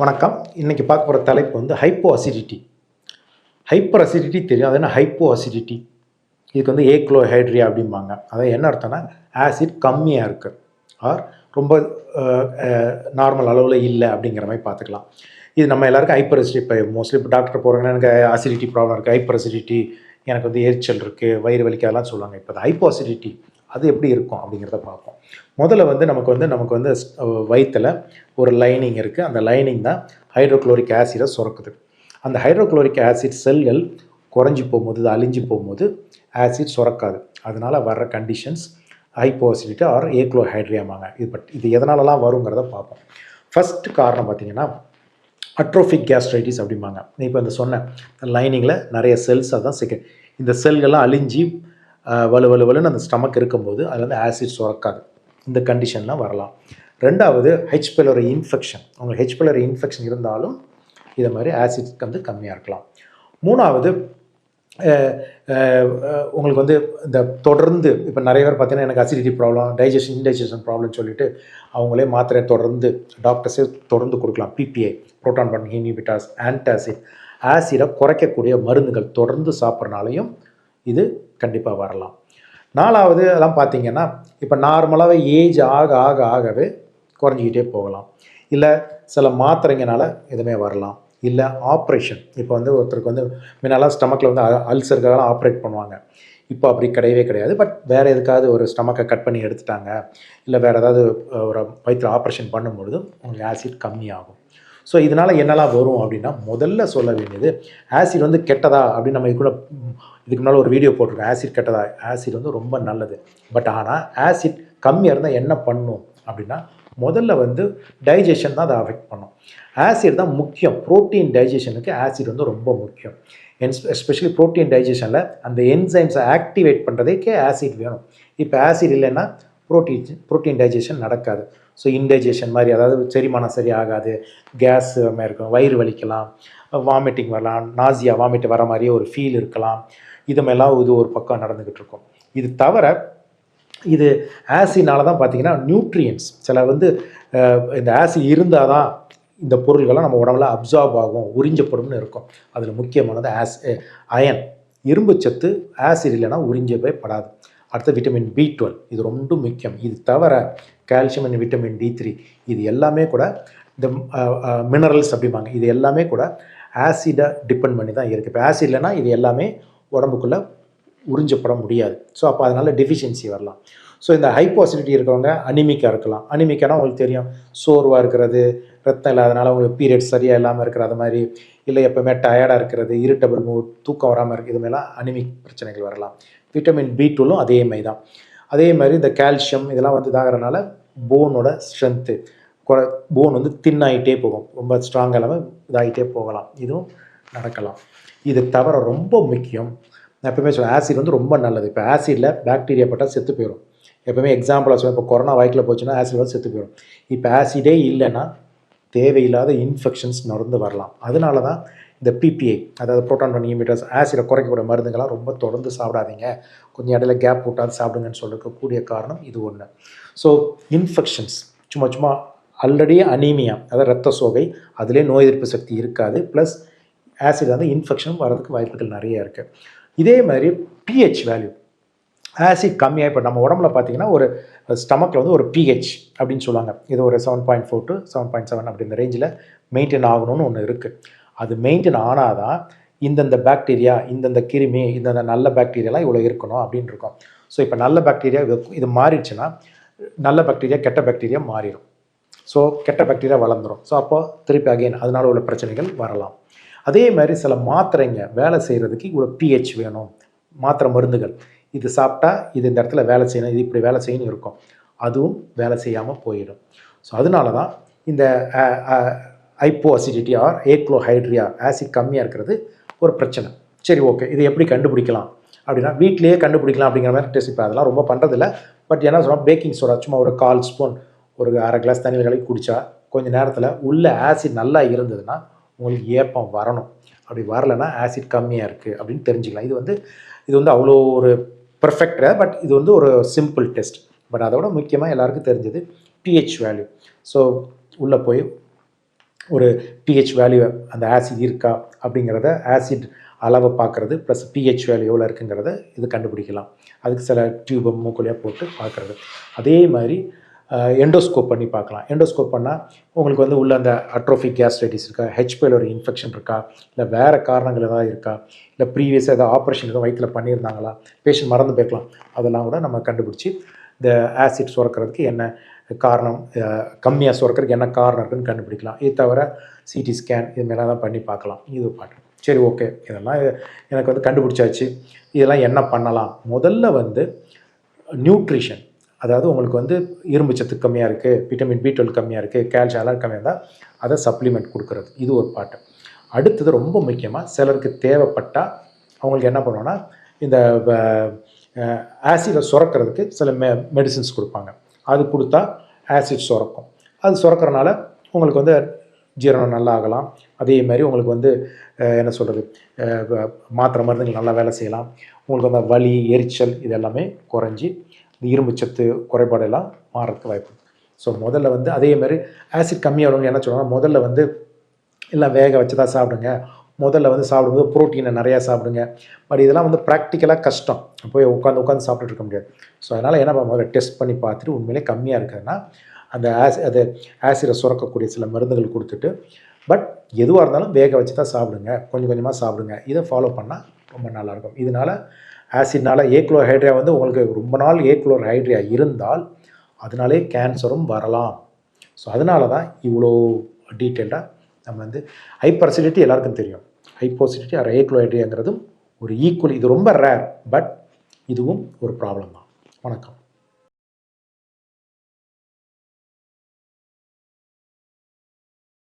வணக்கம். இன்றைக்கி பார்க்க போகிற தலைப்பு வந்து ஹைப்போ அசிடிட்டி ஹைப்பர் அசிடிட்டி தெரியும். அது என்ன? ஹைப்போ அசிடிட்டி இதுக்கு வந்து ஏக்ளோஹைட்ரியா அப்படிம்பாங்க. அதாவது என்ன அர்த்தம்னா ஆசிட் கம்மியாக இருக்குது ஆர் ரொம்ப நார்மல் அளவில் இல்லை அப்படிங்கிற மாதிரி பார்த்துக்கலாம். இது நம்ம எல்லாருக்கும் ஹைப்பர் அசிடி இப்போ மோஸ்ட்லி இப்போ டாக்டர் போகிறாங்கன்னா எனக்கு அசிடிட்டி ப்ராப்ளம் இருக்குது ஹைப்பர் அசிடிட்டி எனக்கு வந்து எரிச்சல் இருக்குது வயிறு வலிக்கு அதெல்லாம் சொல்லுவாங்க. இப்போ ஹைப்போ அசிடிட்டி அது எப்படி இருக்கும் அப்படிங்கிறத பார்ப்போம். முதல்ல வந்து நமக்கு வந்து நமக்கு வந்து வயிற்றில் ஒரு லைனிங் இருக்குது அந்த லைனிங் தான் ஹைட்ரோக்ளோரிக் ஆசிடை சுரக்குது. அந்த ஹைட்ரோக்ளோரிக் ஆசிட் செல்கள் குறைஞ்சி போகும்போது இது அழிஞ்சு போகும்போது ஆசிட் சுரக்காது. அதனால் வர்ற கண்டிஷன்ஸ் ஹைப்போசிடிட்டி ஆர் ஏக்ளோஹைட்ரியாமாங்க இது பட் இது எதனாலலாம் வருங்கிறத பார்ப்போம். ஃபஸ்ட்டு காரணம் பார்த்தீங்கன்னா அட்ரோஃபிக் கேஸ்ட்ரைட்டிஸ் அப்படிம்பாங்க. இப்போ இந்த சொன்ன லைனிங்கில் நிறைய செல்ஸ் அதான் செகண்ட் இந்த செல்கள்லாம் அழிஞ்சு வலு வலு வலுன்னு அந்த ஸ்டமக் இருக்கும்போது அதில் வந்து ஆசிட் சுரக்காது. இந்த கண்டிஷன்லாம் வரலாம். ரெண்டாவது ஹெச் இன்ஃபெக்ஷன் உங்களுக்கு ஹெச் இன்ஃபெக்ஷன் இருந்தாலும் இதை மாதிரி ஆசிட் வந்து கம்மியாக இருக்கலாம். மூணாவது உங்களுக்கு வந்து இந்த தொடர்ந்து இப்போ நிறைய பேர் பார்த்தீங்கன்னா எனக்கு acidity problem digestion indigestion problem சொல்லிட்டு அவங்களே மாத்திரை தொடர்ந்து டாக்டர்ஸே தொடர்ந்து கொடுக்கலாம். PPI proton pump inhibitors antacid ஆசிடை குறைக்கக்கூடிய மருந்துகள் தொடர்ந்து சாப்பிட்றனாலையும் இது கண்டிப்பாக வரலாம். நாலாவது அதெல்லாம் பார்த்தீங்கன்னா இப்போ நார்மலாகவே ஏஜ் ஆக ஆக ஆகவே குறைஞ்சிக்கிட்டே போகலாம். இல்லை சில மாத்திரைங்கனால எதுவுமே வரலாம். இல்லை ஆப்ரேஷன் இப்போ வந்து ஒருத்தருக்கு வந்து முன்னெல்லாம் ஸ்டமக்கில் வந்து அல்சருக்காக ஆப்ரேட் பண்ணுவாங்க. இப்போ அப்படி கிடையவே கிடையாது. பட் வேறு எதுக்காவது ஒரு ஸ்டமக்கை கட் பண்ணி எடுத்துட்டாங்க. இல்லை வேறு ஏதாவது ஒரு வயிற்று ஆப்ரேஷன் பண்ணும்பொழுது உங்களுக்கு ஆசிட் கம்மியாகும். ஸோ இதனால் என்னெல்லாம் வரும் அப்படின்னா முதல்ல சொல்ல வேண்டியது ஆசிட் வந்து கெட்டதா அப்படின்னு நம்ம கூட இதுக்கு முன்னால் ஒரு வீடியோ போட்டிருக்கோம். ஆசிட் கெட்டதா? ஆசிட் வந்து ரொம்ப நல்லது. பட் ஆனால் ஆசிட் கம்மியாக இருந்தால் என்ன பண்ணும் அப்படின்னா முதல்ல வந்து டைஜஷன் தான் அதை அஃபெக்ட் பண்ணும். ஆசிட் தான் முக்கியம். புரோட்டீன் டைஜஷனுக்கு ஆசிட் வந்து ரொம்ப முக்கியம். எஸ்பெஷலி புரோட்டீன் டைஜஷனில் அந்த என்சைம்ஸை ஆக்டிவேட் பண்ணுறதுக்கே ஆசிட் வேணும். இப்போ ஆசிட் இல்லைன்னா புரோட்டீன் புரோட்டீன் டைஜஷன் நடக்காது. ஸோ இன்டைஜஷன் மாதிரி அதாவது செரிமானம் சரி ஆகாது கேஸ் மாதிரி இருக்கும். வயிறு வலிக்கலாம். வாமிட்டிங் வரலாம். நாசியா வாமிட் வர மாதிரியே ஒரு ஃபீல் இருக்கலாம். இது இது ஒரு பக்கம் நடந்துக்கிட்டு இருக்கும். இது தவிர இது ஆசினால தான் பார்த்திங்கன்னா நியூட்ரியன்ஸ் சில வந்து இந்த ஆசி இருந்தால் தான் இந்த பொருள்கள்லாம் நம்ம உடம்புல அப்சார்ப் ஆகும். உறிஞ்சப்படும்னு இருக்கும். அதில் முக்கியமானது ஆஸ் அயன். இரும்பு சத்து ஆசிட் இல்லைன்னா உறிஞ்சவே படாது. அடுத்து விட்டமின் பி டுவெல் இது ரொம்ப முக்கியம். இது தவிர calcium and vitamin D three இது எல்லாமே கூட இந்த மினரல்ஸ் uh, uh, அப்படிம்பாங்க. இது எல்லாமே கூட ஆசிடை டிபெண்ட் பண்ணி தான் இருக்குது இப்போ ஆசிட் இல்லைன்னா இது எல்லாமே உடம்புக்குள்ளே உறிஞ்சப்பட முடியாது. ஸோ அப்போ அதனால் டெஃபிஷியன்சி வரலாம். ஸோ இந்த ஹைப்போசிடிட்டி இருக்கிறவங்க அனிமிக்காக இருக்கலாம். அனிமிக்கானா உங்களுக்கு தெரியும். சோர்வாக இருக்கிறது ரத்தம் இல்லாதனால உங்களுக்கு பீரியட்ஸ் சரியாக இல்லாமல் இருக்கிற அது மாதிரி இல்லை எப்போவுமே டயர்டாக இருக்கிறது இரிட்டபிள் மூட் தூக்கம் வராமல் இருக்குது இதுமாதிரிலாம் அனிமிக் பிரச்சனைகள் வரலாம். விட்டமின் பி டூலும் அதே மாதிரி தான். அதே மாதிரி இந்த கால்சியம் இதெல்லாம் வந்து இதாகிறனால போனோட ஸ்ட்ரென்த்து குறை போன் வந்து தின்னாயிட்டே போகும். ரொம்ப ஸ்ட்ராங் இல்லாமல் இதாகிட்டே போகலாம். இதுவும் நடக்கலாம். இது தவிர ரொம்ப முக்கியம். நான் எப்பவுமே சொல்லுவேன் ஆசிட் வந்து ரொம்ப நல்லது. இப்போ ஆசிடில் பாக்டீரியா பட்டால் செத்து போயிடும் எப்பவுமே எக்ஸாம்பிளாக சொல்லுவேன் இப்போ கொரோனா வாய்க்கில் போச்சுன்னா ஆசிட் வந்து செத்து போயிடும் இப்போ ஆசிடே இல்லைன்னா தேவையில்லாத இன்ஃபெக்ஷன்ஸ் நடந்து வரலாம். அதனால தான் இந்த பிபிஐ அதாவது புரோட்டான் பண்ணி இமிட்டர்ஸ் ஆசிடை குறைக்கக்கூடிய மருந்துங்கள்லாம் ரொம்ப தொடர்ந்து சாப்பிடாதீங்க. கொஞ்சம் இடையில கேப் விட்டாது சாப்பிடுங்கன்னு சொல்லக்கூடிய காரணம் இது ஒன்று ஸோ இன்ஃபெக்ஷன்ஸ் சும்மா சும்மா ஆல்ரெடி அனீமியா அதாவது ரத்த சோகை அதிலே நோய் எதிர்ப்பு சக்தி இருக்காது. ப்ளஸ் ஆசிட் வந்து இன்ஃபெக்ஷன் வரதுக்கு வாய்ப்புகள் நிறைய இருக்குது இதே மாதிரி பிஹெச் வேல்யூ ஆசிட் கம்மியாக இப்போ நம்ம உடம்புல பார்த்தீங்கன்னா ஒரு ஸ்டமக்கில் வந்து ஒரு பிஹெச் அப்படின்னு சொல்லுவாங்க. இது ஒரு seven point four to seven point seven அப்படி இந்த ரேஞ்சில் மெயின்டைன் ஆகணும்னு ஒன்று இருக்குது அது மெயின்டைன் ஆனால் தான் இந்தந்த பாக்டீரியா இந்தந்த கிருமி இந்தந்த நல்ல பாக்டீரியாலாம் இவ்வளோ இருக்கணும் அப்படின்னு இருக்கும். ஸோ இப்போ நல்ல பாக்டீரியா இது இது மாறிடுச்சுன்னா நல்ல பாக்டீரியா கெட்ட பாக்டீரியா மாறிடும். ஸோ கெட்ட பாக்டீரியா வளர்ந்துடும் ஸோ அப்போ திருப்பி அகைன் அதனால உள்ள பிரச்சனைகள் வரலாம். அதே மாதிரி சில மாத்திரைங்க வேலை செய்கிறதுக்கு இவ்வளோ பிஹெச் வேணும். மாத்திரை மருந்துகள். இது சாப்பிட்டா இது இந்த இடத்துல வேலை செய்யணும் இது இப்படி வேலை செய்யணும் இருக்கும். அதுவும் வேலை செய்யாமல் போயிடும். ஸோ அதனால தான் இந்த hypo acidity or achlorhydria acid கம்மியாக இருக்கிறது ஒரு பிரச்சனை. சரி ஓகே இது எப்படி கண்டுபிடிக்கலாம்? அப்படின்னா வீட்லேயே கண்டுபிடிக்கலாம் அப்படிங்கிற மாதிரி டெஸ்ட் இப்போ அதெல்லாம் ரொம்ப பண்ணுறதில்ல பட் என்ன சொன்னால் பேக்கிங் சோடா சும்மா ஒரு கால் ஸ்பூன் ஒரு அரை கிளாஸ் தண்ணியில் கலக்கி குடித்தா கொஞ்சம் நேரத்தில் உள்ள ஆசிட் நல்லா இருந்ததுன்னா உங்களுக்கு ஏப்பம் வரணும். அப்படி வரலைன்னா ஆசிட் கம்மியாக இருக்குது அப்படின்னு தெரிஞ்சுக்கலாம். இது வந்து இது வந்து அவ்வளோ ஒரு பர்ஃபெக்டாக பட் இது வந்து ஒரு சிம்பிள் டெஸ்ட் பட் அதோட முக்கியமாக எல்லாருக்கும் தெரிஞ்சது பிஹெச் வேல்யூ ஸோ உள்ளே போய் ஒரு பிஹெச் வேல்யூ அந்த ஆசிட் இருக்கா அப்படிங்கிறத ஆசிட் அளவை பார்க்குறது ப்ளஸ் பிஹெச் வேல்யூ எவ்வளோ இருக்குங்கிறத இது கண்டுபிடிக்கலாம். அதுக்கு சில டியூபை மூக்குலையாக போட்டு பார்க்குறது. அதே மாதிரி எண்டோஸ்கோப் பண்ணி பார்க்கலாம். எண்டோஸ்கோப் பண்ணால் உங்களுக்கு வந்து உள்ள அந்த அட்ரோஃபிக் கேஸ்ட்ரைட்டிஸ் இருக்கா ஹெச்பியில் ஒரு இன்ஃபெக்ஷன் இருக்கா இல்லை வேறு காரணங்கள் ஏதாவது இருக்கா இல்லை ப்ரீவியஸாக ஏதாவது ஆப்ரேஷன் எதுவும் வயிற்றில் பண்ணியிருந்தாங்களா பேஷண்ட் மறந்து போயிருக்கலாம் அதெல்லாம் கூட நம்ம கண்டுபிடிச்சி இந்த ஆசிட் சுரக்கிறதுக்கு என்ன காரணம் கம்மியாக சுரக்கிறதுக்கு என்ன காரணம் இருக்குன்னு கண்டுபிடிக்கலாம். இது தவிர சிடி ஸ்கேன் இதுமாதிரிலாம் தான் பண்ணி பார்க்கலாம். இது பாட்டு. சரி ஓகே இதெல்லாம் எனக்கு வந்து கண்டுபிடிச்சாச்சு. இதெல்லாம் என்ன பண்ணலாம்? முதல்ல வந்து நியூட்ரிஷன் அதாவது உங்களுக்கு வந்து இரும்பு சத்து கம்மியாக இருக்குது விட்டமின் பி டுவெல் கம்மியாக இருக்குது கால்சியம் எல்லாம் கம்மியாக இருந்தால் அதை சப்ளிமெண்ட் கொடுக்குறது. இது ஒரு பாட்டு. அடுத்தது ரொம்ப முக்கியமாக சிலருக்கு தேவைப்பட்டால் அவங்களுக்கு என்ன பண்ணுவோன்னா இந்த ஆசிடை சுரக்கிறதுக்கு சில மெ மெடிசின்ஸ் கொடுப்பாங்க. அது கொடுத்தா ஆசிட் சுரக்கும். அது சுரக்கிறனால உங்களுக்கு வந்து ஜீரணம் நல்லா ஆகலாம் அதே மாதிரி உங்களுக்கு வந்து என்ன சொல்கிறது மாத்திரை மருந்துகள் நல்லா வேலை செய்யலாம். உங்களுக்கு அந்த வலி எரிச்சல் இது எல்லாமே குறைஞ்சி இரும்பு சத்து குறைபாடெல்லாம் மாறதுக்கு வாய்ப்பு ஸோ முதல்ல வந்து அதே மாதிரி ஆசிட் கம்மியாகிறவங்க என்ன சொல்லுவாங்க முதல்ல வந்து எல்லாம் வேக வச்சு தான் சாப்பிடுங்க. முதல்ல வந்து சாப்பிடும்போது ப்ரோட்டீனை நிறையா சாப்பிடுங்க. பட் இதெல்லாம் வந்து ப்ராக்டிக்கலாக கஷ்டம். போய் உட்காந்து உட்காந்து சாப்பிட்டுட்டு இருக்க முடியாது. ஸோ அதனால் என்ன பண்ண முதல்ல டெஸ்ட் பண்ணி பார்த்துட்டு உண்மையிலே கம்மியாக இருக்குதுன்னா அந்த ஆசி அது ஆசிடை சுரக்கக்கூடிய சில மருந்துகள் கொடுத்துட்டு பட் எதுவாக இருந்தாலும் வேக வச்சு தான் சாப்பிடுங்க. கொஞ்சம் கொஞ்சமாக சாப்பிடுங்க. இதை ஃபாலோ பண்ணால் ரொம்ப நல்லாயிருக்கும். இதனால் ஆசிட்னால ஏக்ளோஹைட்ரியா வந்து உங்களுக்கு ரொம்ப நாள் ஏக்ளோஹைட்ரியா இருந்தால் அதனாலே கேன்சரும் வரலாம். ஸோ அதனால தான் இவ்வளோ டீட்டெயில்டாக நம்ம வந்து ஹைப்பர் அசிடிட்டி எல்லாருக்கும் தெரியும். ஹைப்போசிடிட்டி ஆர் ஏக்ளோஹைட்ரியாங்கிறதும் ஒரு ஈக்குவல் இது ரொம்ப ரேர் பட் இதுவும் ஒரு ப்ராப்ளம் தான். வணக்கம்.